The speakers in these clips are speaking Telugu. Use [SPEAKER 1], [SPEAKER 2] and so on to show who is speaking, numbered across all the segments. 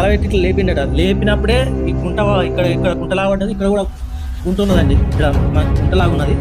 [SPEAKER 1] తల పెట్టి ఇట్లా లేపిండట. లేపినప్పుడే ఈ గుంట ఇక్కడ ఇక్కడ గుంటలా పడ్డది ఇక్కడ కూడా గుంట ఉన్నదండి. ఇక్కడ మనకు గుంటలాగా ఉన్నది.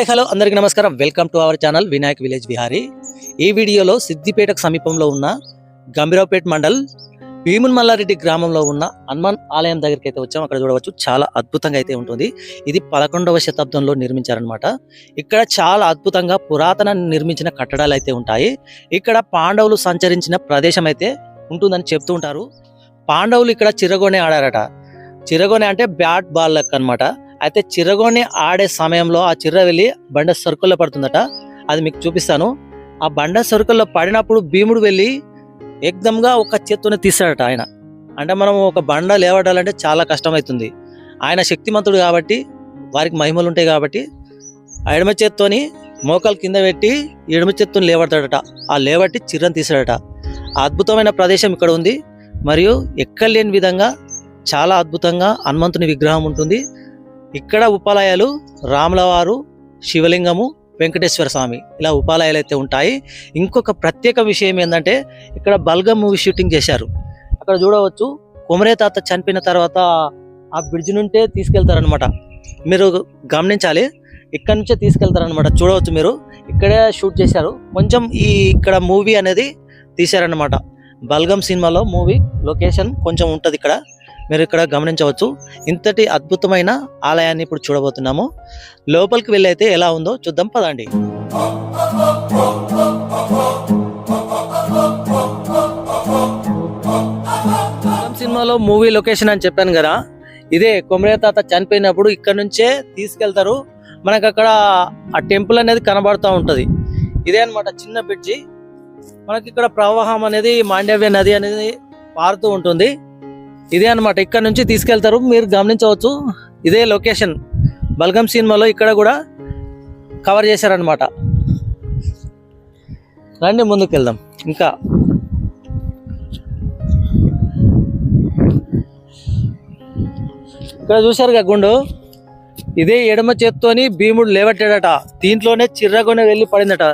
[SPEAKER 1] హాయ్ హలో అందరికీ నమస్కారం. Welcome to our channel Vinayak village Vihari. ఈ వీడియోలో సిద్దిపేటకు సమీపంలో ఉన్న గంభీరావుపేట మండల్ భీమున్ మల్లారెడ్డి గ్రామంలో ఉన్న హనుమాన్ ఆలయం దగ్గరికి అయితే వచ్చాము అక్కడ చూడవచ్చు చాలా అద్భుతంగా అయితే ఉంటుంది. ఇది పదకొండవ శతాబ్దంలో నిర్మించారనమాట ఇక్కడ చాలా అద్భుతంగా పురాతన నిర్మించిన కట్టడాలు అయితే ఉంటాయి. ఇక్కడ పాండవులు సంచరించిన ప్రదేశం అయితే ఉంటుందని చెప్తూ ఉంటారు. పాండవులు ఇక్కడ చిరగోనే ఆడారట. చిరగోనే అంటే బ్యాట్ బాల్ లెక్క అనమాట అయితే చిరగోని ఆడే సమయంలో ఆ చిర్ర వెళ్ళి బండ సరుకుల్లో పడుతుందట. అది మీకు చూపిస్తాను. ఆ బండ సరుకుల్లో పడినప్పుడు భీముడు వెళ్ళి ఏకదంగా ఒక చేత్తోనే తీసాడట ఆయన. అంటే మనం ఒక బండ లేవడాలంటే చాలా కష్టమవుతుంది ఆయన శక్తిమంతుడు కాబట్టి వారికి మహిమలు ఉంటాయి కాబట్టి ఆ ఎడమ చేత్తోని మోకాలు కింద పెట్టి ఎడమ చేత్తోని లేవడతాడట. ఆ లేవట్టి చిర్రను తీసాడట అద్భుతమైన ప్రదేశం ఇక్కడ ఉంది. మరియు ఎక్కడ లేని విధంగా చాలా అద్భుతంగా హనుమంతుని విగ్రహం ఉంటుంది. ఇక్కడ ఉపాలయాలు రాములవారు శివలింగము వెంకటేశ్వర స్వామి ఇలా ఉపాలయాలు అయితే ఉంటాయి. ఇంకొక ప్రత్యేక విషయం ఏంటంటే ఇక్కడ బల్గం మూవీ షూటింగ్ చేశారు. అక్కడ చూడవచ్చు కుమరే తాత చనిపోయిన తర్వాత ఆ బ్రిడ్జ్ నుంటే తీసుకెళ్తారనమాట మీరు గమనించాలి ఇక్కడ నుంచే తీసుకెళ్తారనమాట చూడవచ్చు మీరు ఇక్కడే షూట్ చేశారు. కొంచెం ఈ ఇక్కడ మూవీ అనేది తీశారనమాట బల్గం సినిమాలో మూవీ లొకేషన్ కొంచెం ఉంటుంది ఇక్కడ. మీరు ఇక్కడ గమనించవచ్చు. ఇంతటి అద్భుతమైన ఆలయాన్ని ఇప్పుడు చూడబోతున్నాము. లోపలికి వెళ్ళైతే అయితే ఎలా ఉందో చూద్దాం పదండి. సినిమాలో మూవీ లొకేషన్ అని చెప్పాను కదా ఇదే కొమరే తాత చనిపోయినప్పుడు ఇక్కడ నుంచే తీసుకెళ్తారు. మనకు అక్కడ ఆ టెంపుల్ అనేది కనబడుతూ ఉంటుంది. ఇదే అన్నమాట చిన్న బ్రిడ్జి. మనకి ఇక్కడ ప్రవాహం అనేది మాండవ్య నది అనేది పారుతూ ఉంటుంది. ఇదే అన్నమాట. ఇక్కడ నుంచి తీసుకెళ్తారు. మీరు గమనించవచ్చు. ఇదే లొకేషన్ బల్గం సినిమాలో ఇక్కడ కూడా కవర్ చేశారనమాట రండి ముందుకు వెళ్దాం ఇంకా. ఇక్కడ చూశారుగా గుండు? ఇదే ఎడమ చేత్తోని భీముడు లేవట్టాడట దీంట్లోనే చిర్రగొనే వెళ్ళి పడిందట.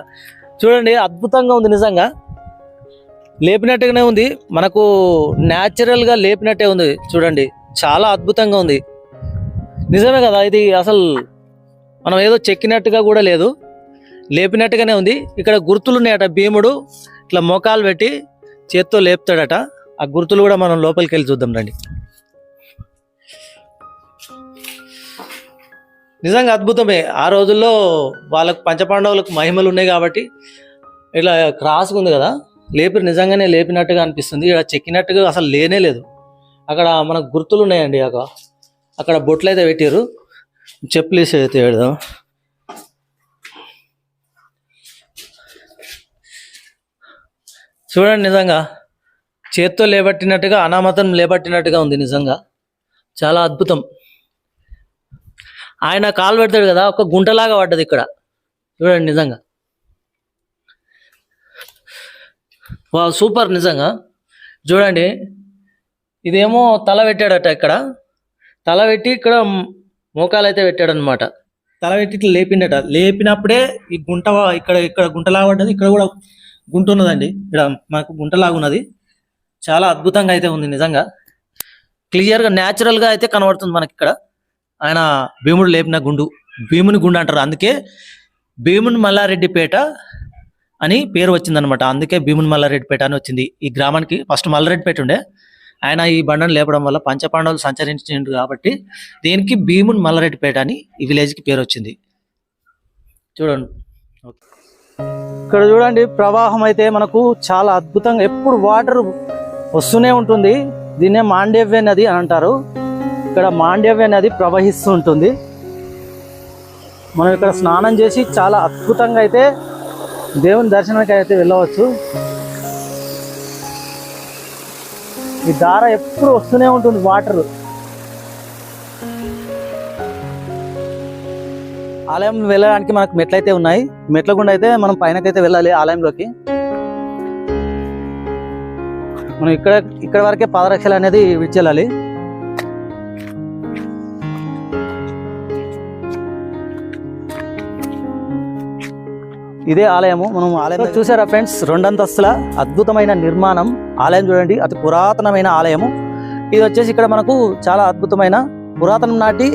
[SPEAKER 1] చూడండి అద్భుతంగా ఉంది నిజంగా. లేపినట్టుగానే ఉంది. మనకు న్యాచురల్గా లేపినట్టే ఉంది. చూడండి చాలా అద్భుతంగా ఉంది. నిజమే కదా ఇది అసలు మనం ఏదో చెక్కినట్టుగా కూడా లేదు. లేపినట్టుగానే ఉంది. ఇక్కడ గుర్తులు ఉన్నాయట. భీముడు ఇట్లా మోకాలు పెట్టి చేత్తో లేపుతాడట. ఆ గుర్తులు కూడా మనం లోపలికి వెళ్ళి చూద్దాం రండి. నిజంగా అద్భుతమే. ఆ రోజుల్లో వాళ్ళకు పంచపాండవులకు మహిమలు ఉన్నాయి కాబట్టి ఇట్లా క్రాస్గా ఉంది కదా. లేపి నిజంగానే లేపినట్టుగా అనిపిస్తుంది. ఇక్కడ చెక్కినట్టుగా అసలు లేనే లేదు. అక్కడ మనకు గుర్తులు ఉన్నాయండి అక్కడ. అక్కడ బొట్లు అయితే పెట్టారు చెప్పులు వేసి అయితే పెడదాం. చూడండి నిజంగా. చేత్తో లేబట్టినట్టుగా అనామతం లేబట్టినట్టుగా ఉంది నిజంగా. చాలా అద్భుతం. ఆయన కాలు పెడతాడు కదా ఒక గుంటలాగా పడ్డది ఇక్కడ. చూడండి నిజంగా. వా సూపర్ నిజంగా. చూడండి ఇదేమో తల పెట్టాడట ఇక్కడ. తల పెట్టి ఇక్కడ మోకాలు అయితే పెట్టాడనమాట తల పెట్టి ఇట్లా లేపిండట. లేపినప్పుడే ఈ గుంట ఇక్కడ ఇక్కడ గుంటలాగా పడ్డది ఇక్కడ కూడా గుంట ఉన్నదండి. ఇక్కడ మనకు గుంటలాగా ఉన్నది చాలా అద్భుతంగా అయితే ఉంది నిజంగా. క్లియర్గా న్యాచురల్గా అయితే కనబడుతుంది మనకి ఇక్కడ. ఆయన భీముడు లేపిన గుండు. భీముని గుండు అంటారు అందుకే భీముని మల్లారెడ్డిపేట అని పేరు వచ్చిందనమాట అందుకే భీముని మల్లారెడ్డిపేట అని వచ్చింది. ఈ గ్రామానికి ఫస్ట్ మల్లారెడ్డిపేట ఉండే. ఆయన ఈ బండను లేపడం వల్ల పంచపాండవులు సంచరించిండు కాబట్టి దీనికి భీముని మల్లారెడ్డిపేట అని ఈ విలేజ్కి పేరు వచ్చింది. చూడండి. ఇక్కడ చూడండి ప్రవాహం అయితే మనకు చాలా అద్భుతంగా ఎప్పుడు వాటర్ వస్తూనే ఉంటుంది. దీన్నే మాండవ్య నది అని అంటారు. ఇక్కడ మాండవ్య నది ప్రవహిస్తూ ఉంటుంది. మనం ఇక్కడ స్నానం చేసి చాలా అద్భుతంగా అయితే దేవుని దర్శనానికి అయితే వెళ్ళవచ్చు. ఈ దార ఎప్పుడు వస్తూనే ఉంటుంది వాటర్. ఆలయం వెళ్ళడానికి మనకు మెట్లయితే ఉన్నాయి. మెట్ల గుండా అయితే మనం పైనకైతే వెళ్ళాలి ఆలయంలోకి. మనం ఇక్కడ ఇక్కడ వరకే పాదరక్షలు అనేది విడిచెళ్ళాలి ఇదే ఆలయము. మనం ఆలయం చూసారా ఫ్రెండ్స్? రెండంతస్తుల అద్భుతమైన నిర్మాణం. ఆలయం చూడండి అతి పురాతనమైన ఆలయము. ఇది వచ్చేసి ఇక్కడ మనకు చాలా అద్భుతమైన పురాతనం నాటి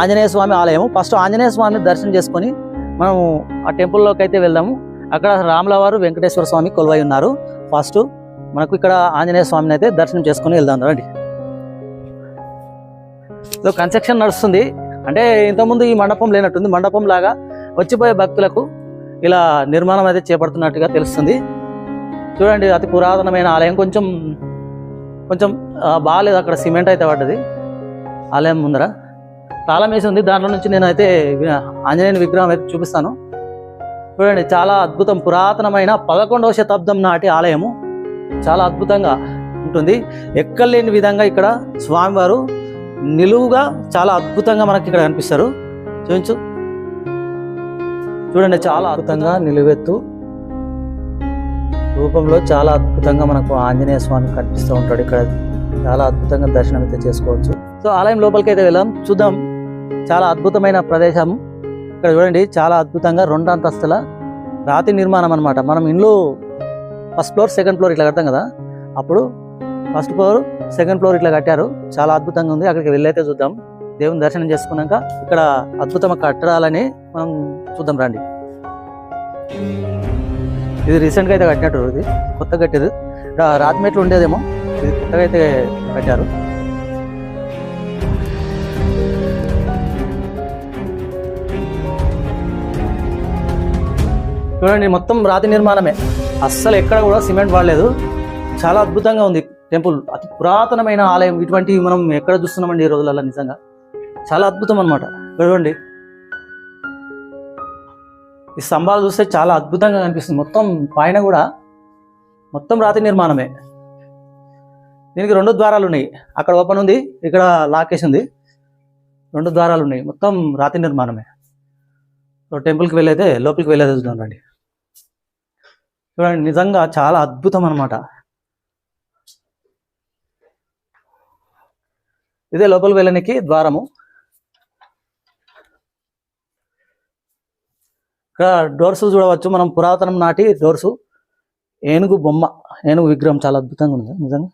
[SPEAKER 1] ఆంజనేయ స్వామి ఆలయము. ఫస్ట్ ఆంజనేయ స్వామిని దర్శనం చేసుకొని మనం ఆ టెంపుల్లోకి అయితే వెళ్దాము. అక్కడ రాములవారు వెంకటేశ్వర స్వామి కొలువై ఉన్నారు. ఫస్ట్ మనకు ఇక్కడ ఆంజనేయ స్వామిని అయితే దర్శనం చేసుకొని వెళ్దాం. రండి. ఇదో కన్స్ట్రక్షన్ నడుస్తుంది. అంటే ఇంతకుముందు ఈ మండపం లేనట్టుంది. మండపం లాగా వచ్చిపోయే భక్తులకు ఇలా నిర్మాణం అయితే చేపడుతున్నట్టుగా తెలుస్తుంది. చూడండి అతి పురాతనమైన ఆలయం. కొంచెం కొంచెం బాగాలేదు అక్కడ సిమెంట్ అయితే పడ్డది. ఆలయం ముందర. తాళం వేసి ఉంది. దాంట్లో నుంచి నేనైతే ఆంజనేయుని విగ్రహం అయితే చూపిస్తాను. చూడండి చాలా అద్భుతం. పురాతనమైన పదకొండవ శతాబ్దం నాటి ఆలయము. చాలా అద్భుతంగా ఉంటుంది. ఎక్కడలేని విధంగా ఇక్కడ స్వామివారు నిలువుగా చాలా అద్భుతంగా మనకి ఇక్కడ కనిపిస్తారు. చూపించు. చూడండి చాలా అద్భుతంగా నిలువెత్తు రూపంలో చాలా అద్భుతంగా మనకు ఆంజనేయ స్వామి కనిపిస్తూ ఉంటాడు ఇక్కడ. చాలా అద్భుతంగా దర్శనం అయితే చేసుకోవచ్చు. సో ఆలయం లోపలికి అయితే వెళ్దాం. చూద్దాం. చాలా అద్భుతమైన ప్రదేశం. ఇక్కడ చూడండి చాలా అద్భుతంగా రెండు అంతస్తుల రాతి నిర్మాణం అన్నమాట. మనం ఇంట్లో ఫస్ట్ ఫ్లోర్ సెకండ్ ఫ్లోర్ ఇట్లా కడతాం కదా. అప్పుడు ఫస్ట్ ఫ్లోర్ సెకండ్ ఫ్లోర్ ఇట్లా కట్టారు. చాలా అద్భుతంగా ఉంది. అక్కడికి వెళ్ళైతే చూద్దాం. దేవుని దర్శనం చేసుకున్నాక ఇక్కడ అద్భుతమైన కట్టడాలని మనం చూద్దాం రండి. ఇది రీసెంట్గా అయితే కట్టినట్టు ఇది కొత్తగా కట్టేది. ఇక్కడ రాతి మెట్లు ఉండేదేమో ఇది కొత్తగా అయితే కట్టారు. చూడండి మొత్తం రాతి నిర్మాణమే. అస్సలు ఎక్కడ కూడా సిమెంట్ వాడలేదు. చాలా అద్భుతంగా ఉంది టెంపుల్. అతి పురాతనమైన ఆలయం. ఇటువంటివి మనం ఎక్కడ చూస్తున్నామండి ఈ రోజులలో నిజంగా? చాలా అద్భుతం అనమాట చూడండి. ఈ స్తంభాలు చూస్తే చాలా అద్భుతంగా కనిపిస్తుంది. మొత్తం పైన కూడా మొత్తం రాతి నిర్మాణమే. దీనికి రెండు ద్వారాలు ఉన్నాయి. అక్కడ ఓపెన్ ఉంది ఇక్కడ లాకేసి ఉంది. రెండు ద్వారాలు ఉన్నాయి. మొత్తం రాతి నిర్మాణమే. టెంపుల్కి వెళ్ళైతే లోపలికి వెళ్ళేది చూద్దాం రండి. చూడండి నిజంగా చాలా అద్భుతం అనమాట ఇదే లోపలికి వెళ్ళడానికి ద్వారము. ఇక్కడ డోర్స్ చూడవచ్చు. మనం పురాతనం నాటి డోర్స్. ఏనుగు బొమ్మ ఏనుగు విగ్రహం చాలా అద్భుతంగా ఉంది. నిజంగా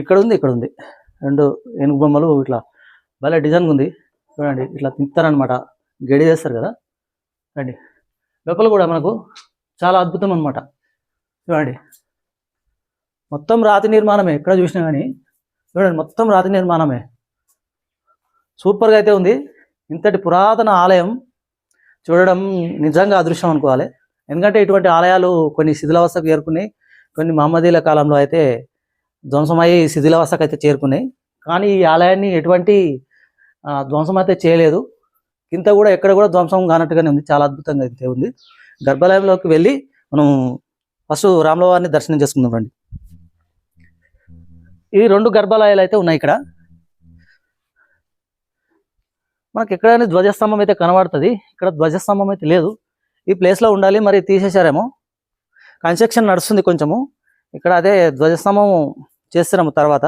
[SPEAKER 1] ఇక్కడ ఉంది ఇక్కడ ఉంది రెండు ఏనుగు బొమ్మలు ఇట్లా భలే డిజైన్ ఉంది. చూడండి ఇట్లా తింటారనమాట గడి చేస్తారు కదా. రండి లోపల కూడా మనకు చాలా అద్భుతం అనమాట చూడండి మొత్తం రాతి నిర్మాణమే. ఎక్కడ చూసినా కానీ చూడండి మొత్తం రాతి నిర్మాణమే. సూపర్గా అయితే ఉంది. ఇంతటి పురాతన ఆలయం చూడడం నిజంగా అదృష్టం అనుకోవాలి. ఎందుకంటే ఇటువంటి ఆలయాలు కొన్ని శిథిలావస్థకు చేరుకున్నాయి. కొన్ని మహమ్మదీల కాలంలో అయితే ధ్వంసమయ్యి శిథిలావస్థకు అయితే చేరుకున్నాయి. కానీ ఈ ఆలయాన్ని ఎటువంటి ధ్వంసం అయితే చేయలేదు. ఇంత కూడా ఎక్కడ కూడా ధ్వంసం కానట్టుగానే ఉంది. చాలా అద్భుతంగా అయితే ఉంది. గర్భాలయంలోకి వెళ్ళి మనం ఫస్ట్ రామలవారిని దర్శనం చేసుకుందాం రండి. ఈ రెండు గర్భాలయాలు అయితే ఉన్నాయి ఇక్కడ. మనకి ఎక్కడైనా ధ్వజస్తంభం అయితే కనబడుతుంది. ఇక్కడ ధ్వజస్తంభం అయితే లేదు. ఈ ప్లేస్లో ఉండాలి మరి తీసేశారేమో. కన్స్ట్రక్షన్ నడుస్తుంది కొంచెము. ఇక్కడ అదే ధ్వజస్తంభం చేస్తున్నాము తర్వాత.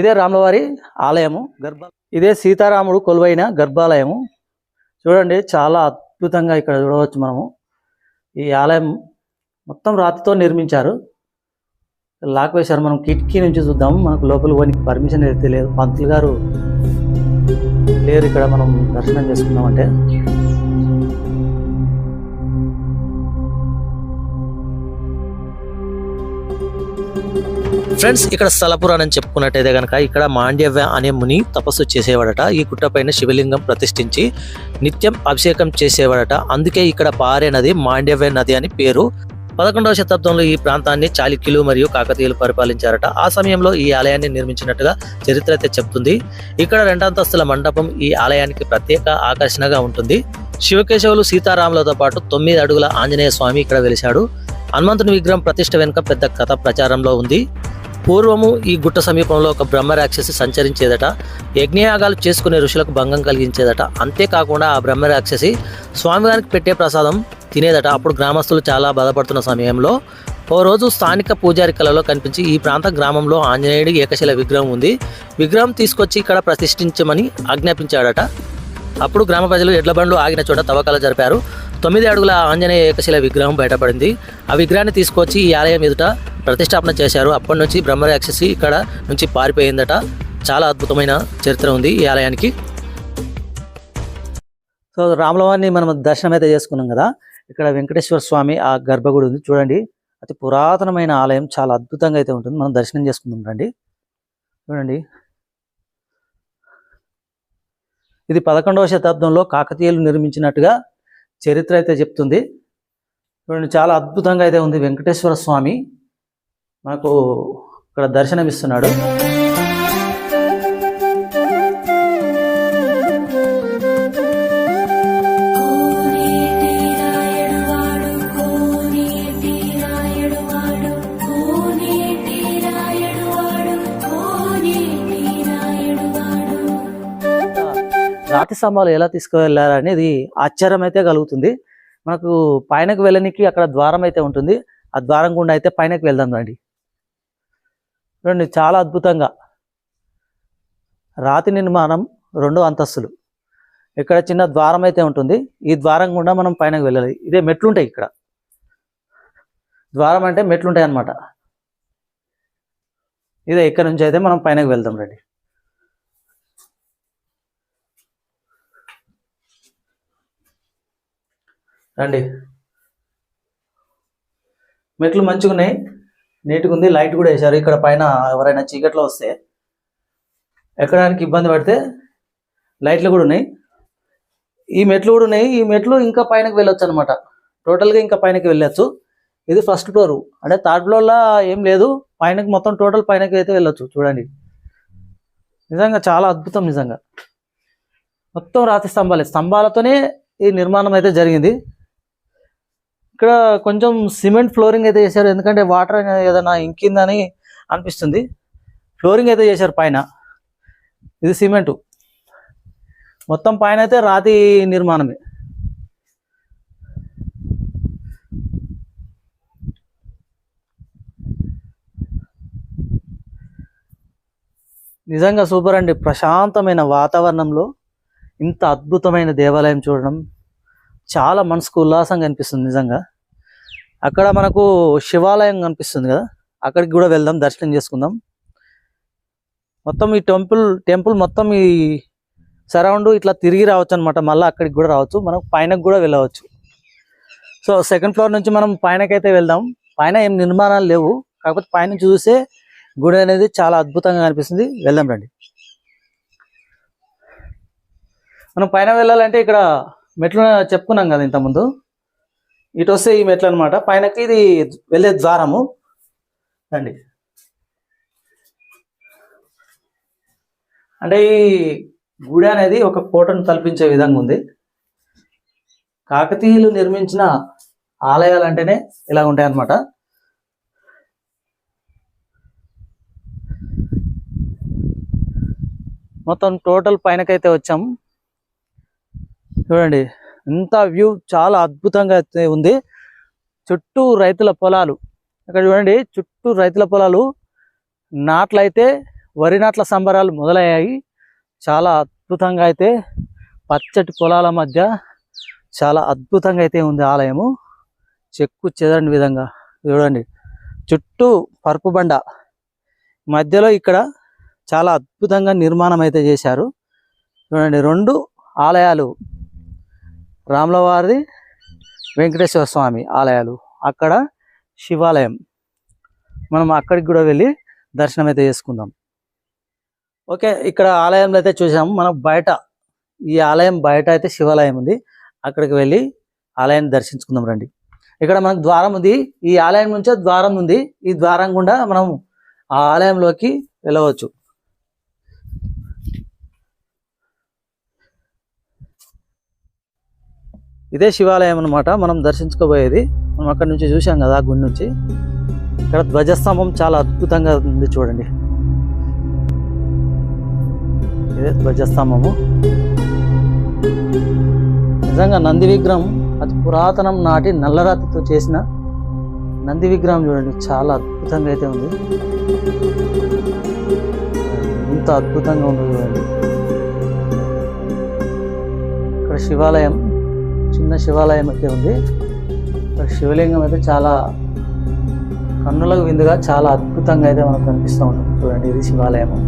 [SPEAKER 1] ఇదే రాములవారి ఆలయము. గర్భ ఇదే సీతారాముడు కొలువైన గర్భాలయము. చూడండి చాలా అద్భుతంగా ఇక్కడ చూడవచ్చు మనము. ఈ ఆలయం మొత్తం రాతితో నిర్మించారు. లాక్ వేశారు మనం కిటికీ నుంచి చూద్దాం. మనకు లోపల పోనికి పర్మిషన్ అయితే లేదు. పంతులు గారు లేరు ఇక్కడ మనం దర్శనం చేసుకుందామంటే. ఫ్రెండ్స్ ఇక్కడ స్థలపురాణం చెప్పుకున్నట్టయితే కనుక ఇక్కడ మాండ్యవ్య అనే ముని తపస్సు చేసేవాడట. ఈ గుట్టపైన శివలింగం ప్రతిష్ఠించి నిత్యం అభిషేకం చేసేవాడట. అందుకే ఇక్కడ పారే నది మాండ్యవ్య నది అని పేరు. పదకొండవ శతాబ్దంలో ఈ ప్రాంతాన్ని చాళుక్యులు మరియు కాకతీయులు పరిపాలించారట. ఆ సమయంలో ఈ ఆలయాన్ని నిర్మించినట్టుగా చరిత్ర అయితే చెప్తుంది. ఇక్కడ రెండంతస్తుల మండపం ఈ ఆలయానికి ప్రత్యేక ఆకర్షణగా ఉంటుంది. శివకేశవులు సీతారాములతో పాటు తొమ్మిది అడుగుల ఆంజనేయ స్వామి ఇక్కడ వెలిశాడు. హనుమంతుని విగ్రహం ప్రతిష్ట వెనుక పెద్ద కథ ప్రచారంలో ఉంది. పూర్వము ఈ గుట్ట సమీపంలో ఒక బ్రహ్మ రాక్షసి సంచరించేదట. యజ్ఞయాగాలు చేసుకునే ఋషులకు భంగం కలిగించేదట. అంతేకాకుండా ఆ బ్రహ్మ రాక్షసి స్వామివారికి పెట్టే ప్రసాదం తినేదట. అప్పుడు గ్రామస్తులు చాలా బాధపడుతున్న సమయంలో ఓ రోజు స్థానిక పూజారి కళలో కనిపించి ఈ ప్రాంత గ్రామంలో ఆంజనేయుడి ఏకశిల విగ్రహం ఉంది. విగ్రహం తీసుకొచ్చి ఇక్కడ ప్రతిష్ఠించమని ఆజ్ఞాపించాడట. అప్పుడు గ్రామ ప్రజలు ఎడ్ల బండ్లు ఆగిన చోట తవ్వకాలు జరిపారు. తొమ్మిది అడుగుల ఆంజనేయ ఏకశిల విగ్రహం బయటపడింది. ఆ విగ్రహాన్ని తీసుకొచ్చి ఈ ఆలయం ఎదుట ప్రతిష్టాపన చేశారు. అప్పటి నుంచి బ్రహ్మరాక్షసి ఇక్కడ నుంచి పారిపోయిందట. చాలా అద్భుతమైన చరిత్ర ఉంది ఈ ఆలయానికి. సో రాములవారిని మనం దర్శనం అయితే చేసుకున్నాం కదా. ఇక్కడ వెంకటేశ్వర స్వామి ఆ గర్భగుడి ఉంది. చూడండి అతి పురాతనమైన ఆలయం. చాలా అద్భుతంగా అయితే ఉంటుంది. మనం దర్శనం చేసుకుందాం రండి. చూడండి. ఇది పదకొండవ శతాబ్దంలో కాకతీయులు నిర్మించినట్టుగా చరిత్ర అయితే చెప్తుంది. చూడండి చాలా అద్భుతంగా అయితే ఉంది వెంకటేశ్వర స్వామి. మనకు ఇక్కడ దర్శనమిస్తున్నాడు. రాతి స్తంభాలు ఎలా తీసుకువెళ్ళారు అనేది ఆశ్చర్యం అయితే కలుగుతుంది. మనకు పైనకు వెళ్ళనికి అక్కడ ద్వారం అయితే ఉంటుంది. ఆ ద్వారం గుండా అయితే పైనకి వెళ్దాం రండి. రండి చాలా అద్భుతంగా. రాతి నిర్మాణం రెండు అంతస్తులు. ఇక్కడ చిన్న ద్వారం అయితే ఉంటుంది. ఈ ద్వారం గుండా మనం పైనకి వెళ్ళాలి. ఇదే మెట్లు ఉంటాయి ఇక్కడ. ద్వారం అంటే మెట్లుంటాయి అన్నమాట. ఇదే ఇక్కడ నుంచి అయితే మనం పైనకి వెళ్దాం రండి. రండి. మెట్లు మంచిగా ఉన్నాయి నీట్గా ఉంది లైట్ కూడా వేశారు. ఇక్కడ పైన ఎవరైనా చీకట్లో వస్తే ఎక్కడానికి ఇబ్బంది పడితే లైట్లు కూడా ఉన్నాయి. ఈ మెట్లు కూడా ఉన్నాయి. ఈ మెట్లు ఇంకా పైనకి వెళ్ళొచ్చు అనమాట టోటల్గా ఇంకా పైనకి వెళ్ళొచ్చు. ఇది ఫస్ట్ ఫ్లోర్. అంటే థర్డ్ ఫ్లోర్లో ఏం లేదు. పైనకి మొత్తం టోటల్ పైనకి అయితే వెళ్ళొచ్చు. చూడండి. నిజంగా చాలా అద్భుతం నిజంగా. మొత్తం రాతి స్తంభాలే. స్తంభాలతోనే ఈ నిర్మాణం అయితే జరిగింది. ఇక్కడ కొంచెం సిమెంట్ ఫ్లోరింగ్ అయితే చేశారు. ఎందుకంటే వాటర్ ఏదైనా ఇంకిందని అనిపిస్తుంది. ఫ్లోరింగ్ అయితే చేశారు పైన. ఇది సిమెంటు. మొత్తం పైన అయితే రాతి నిర్మాణమే. నిజంగా సూపర్ అండి. ప్రశాంతమైన వాతావరణంలో ఇంత అద్భుతమైన దేవాలయం చూడడం చాలా మనసుకు ఉల్లాసంగా అనిపిస్తుంది నిజంగా. అక్కడ మనకు శివాలయం కనిపిస్తుంది కదా? అక్కడికి కూడా వెళ్దాం దర్శనం చేసుకుందాం. మొత్తం ఈ టెంపుల్ టెంపుల్ మొత్తం ఈ సరౌండ్ ఇట్లా తిరిగి రావచ్చు అనమాట మళ్ళీ అక్కడికి కూడా రావచ్చు. మనం పైనకు కూడా వెళ్ళవచ్చు. సో సెకండ్ ఫ్లోర్ నుంచి మనం పైనకైతే వెళ్దాం. పైన ఏం నిర్మాణాలు లేవు. కాకపోతే పైన చూసే గుడి అనేది చాలా అద్భుతంగా అనిపిస్తుంది వెళ్దాం రండి. మనం పైన వెళ్ళాలంటే ఇక్కడ మెట్లు చెప్పుకున్నాం కదా ఇంతకుముందు? ఇటు వస్తే ఈ మెట్లు అనమాట పైనకి ఇది వెళ్ళే ద్వారము. రండి. అంటే ఈ గుడి అనేది ఒక కోటను తలపించే విధంగా ఉంది. కాకతీయులు నిర్మించిన ఆలయాలు అంటేనే ఇలా ఉంటాయి అన్నమాట. మొత్తం టోటల్ పైనకైతే వచ్చాం. చూడండి. ఎంత వ్యూ చాలా అద్భుతంగా అయితే ఉంది. చుట్టూ రైతుల పొలాలు. ఇక్కడ చూడండి చుట్టూ రైతుల పొలాలు. నాట్లయితే వరి నాట్ల సంబరాలు మొదలయ్యాయి. చాలా అద్భుతంగా అయితే పచ్చటి పొలాల మధ్య చాలా అద్భుతంగా అయితే ఉంది ఆలయము. చెక్కు చెదరని విధంగా చూడండి. చుట్టూ పరుపు బండ. మధ్యలో ఇక్కడ చాలా అద్భుతంగా నిర్మాణం అయితే చేశారు. చూడండి రెండు ఆలయాలు. రాములవారి వెంకటేశ్వర స్వామి ఆలయాలు. అక్కడ శివాలయం. మనం అక్కడికి కూడా వెళ్ళి దర్శనం అయితే చేసుకుందాం. ఓకే ఇక్కడ ఆలయంలో అయితే చూసాం. మనం బయట ఈ ఆలయం బయట అయితే శివాలయం ఉంది. అక్కడికి వెళ్ళి ఆలయాన్ని దర్శించుకుందాం రండి. ఇక్కడ మనకు ద్వారం ఉంది. ఈ ఆలయం నుంచే ద్వారం ఉంది. ఈ ద్వారం గుండా మనం ఆ ఆలయంలోకి వెళ్ళవచ్చు. ఇదే శివాలయం అన్నమాట. మనం దర్శించుకోబోయేది. మనం అక్కడ నుంచి చూసాం కదా ఆ గుడి నుంచి. ఇక్కడ ధ్వజస్తంభం చాలా అద్భుతంగా ఉంది చూడండి. ఇదే ధ్వజస్తంభము. నిజంగా నంది విగ్రహం అతి పురాతనం నాటి నల్లరాతితో చేసిన నంది విగ్రహం చూడండి. చాలా అద్భుతంగా అయితే ఉంది. ఎంత అద్భుతంగా ఉంది చూడండి. ఇక్కడ శివాలయం. చిన్న శివాలయం అయితే ఉంది. ఇక్కడ శివలింగం అయితే చాలా కన్నులకు విందుగా చాలా అద్భుతంగా అయితే మనకు కనిపిస్తూ ఉంటుంది. చూడండి ఇది శివాలయము.